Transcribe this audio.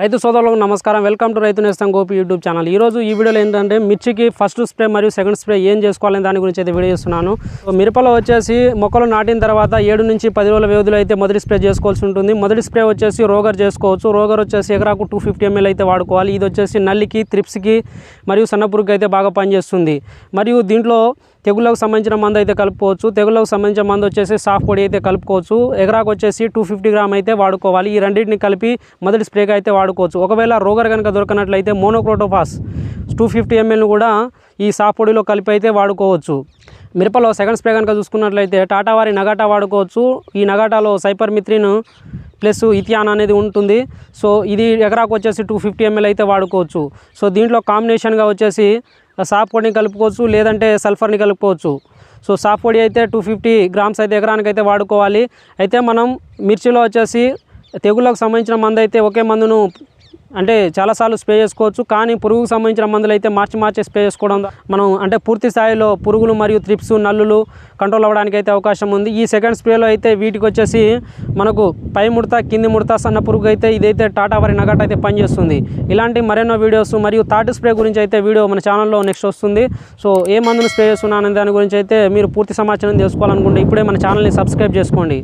రైతు సోదరులకు నమస్కారం. వెల్కమ్ టు రైతు నేస్తం గోపి యూట్యూబ్ ఛానల్. ఈ రోజు ఈ వీడియోలో ఏంటంటే మిర్చికి ఫస్ట్ స్ప్రే మరియు సెకండ్ స్ప్రే ఏం చేసుకోవాలని దాని గురించి అయితే వీడియో చేస్తున్నాను. సో మిరపలో వచ్చేసి మొక్కలు నాటిన తర్వాత ఏడు నుంచి పది రోజుల వ్యవధిలో అయితే మొదటి స్ప్రే చేసుకోవాల్సి ఉంటుంది. మొదటి స్ప్రే వచ్చేసి రోగర్ చేసుకోవచ్చు. రోగర్ వచ్చేసి ఎకరాకు టూ ఫిఫ్టీ ఎంఎల్ అయితే వాడుకోవాలి. ఇది వచ్చేసి నల్లికి త్రిప్స్కి మరియు సన్నపురుగుకి అయితే బాగా పనిచేస్తుంది. మరియు దీంట్లో తెగుళ్ళకు సంబంధించిన మందు అయితే కలుపుకోవచ్చు. తెగుళ్ళకు సంబంధించిన మందు వచ్చేసి సాఫ్ పొడి అయితే కలుపుకోవచ్చు. ఎగరాకు వచ్చేసి టూ ఫిఫ్టీ గ్రామ్ అయితే వాడుకోవాలి. ఈ రెండింటిని కలిపి మొదటి స్ప్రేగా అయితే వాడుకోవచ్చు. ఒకవేళ రోగర్ కనుక దొరకనట్లయితే మోనోక్రోటోఫాస్ టూ ఫిఫ్టీ ఎంఎల్ను కూడా ఈ సాఫ్ పొడిలో కలిపి అయితే వాడుకోవచ్చు. మిరపలో సెకండ్ స్ప్రే కనుక చూసుకున్నట్లయితే టాటా వారి నగాటా వాడుకోవచ్చు. ఈ నగాటాలో సైపర్ మిత్రిను ప్లస్ ఇథియాన్ అనేది ఉంటుంది. సో ఇది ఎకరాకు వచ్చేసి టూ ఫిఫ్టీ ఎంఎల్ అయితే వాడుకోవచ్చు. సో దీంట్లో కాంబినేషన్గా వచ్చేసి సాఫ్ పొడిని కలుపుకోవచ్చు లేదంటే సల్ఫర్ని కలుపుకోవచ్చు. సో సాఫ్ పొడి అయితే టూ ఫిఫ్టీ గ్రామ్స్ అయితే ఎకరానికి అయితే వాడుకోవాలి. అయితే మనం మిర్చిలో వచ్చేసి తెగుళ్ళకు సంబంధించిన మందు అయితే ఒకే మందును అంటే చాలాసార్లు స్ప్రే చేసుకోవచ్చు కానీ పురుగుకు సంబంధించిన మందులు అయితే మార్చి మార్చి స్ప్రే చేసుకోవడం మనం అంటే పూర్తి స్థాయిలో పురుగులు మరియు త్రిప్స్ నల్లులు కంట్రోల్ అవ్వడానికి అయితే అవకాశం ఉంది. ఈ సెకండ్ స్ప్రేలో అయితే వీటికి వచ్చేసి మనకు పై ముడత కింది ముడత సన్న పురుగు అయితే ఇదైతే టాటా వారి నగట అయితే పనిచేస్తుంది. ఇలాంటి మరెన్నో వీడియోస్ మరియు థర్డ్ స్ప్రే గురించి అయితే వీడియో మన ఛానల్లో నెక్స్ట్ వస్తుంది. సో ఏ మందును స్ప్రే చేస్తున్నాను దాని గురించి అయితే మీరు పూర్తి సమాచారం తెలుసుకోవాలనుకుంటే ఇప్పుడే మన ఛానల్ని సబ్స్క్రైబ్ చేసుకోండి.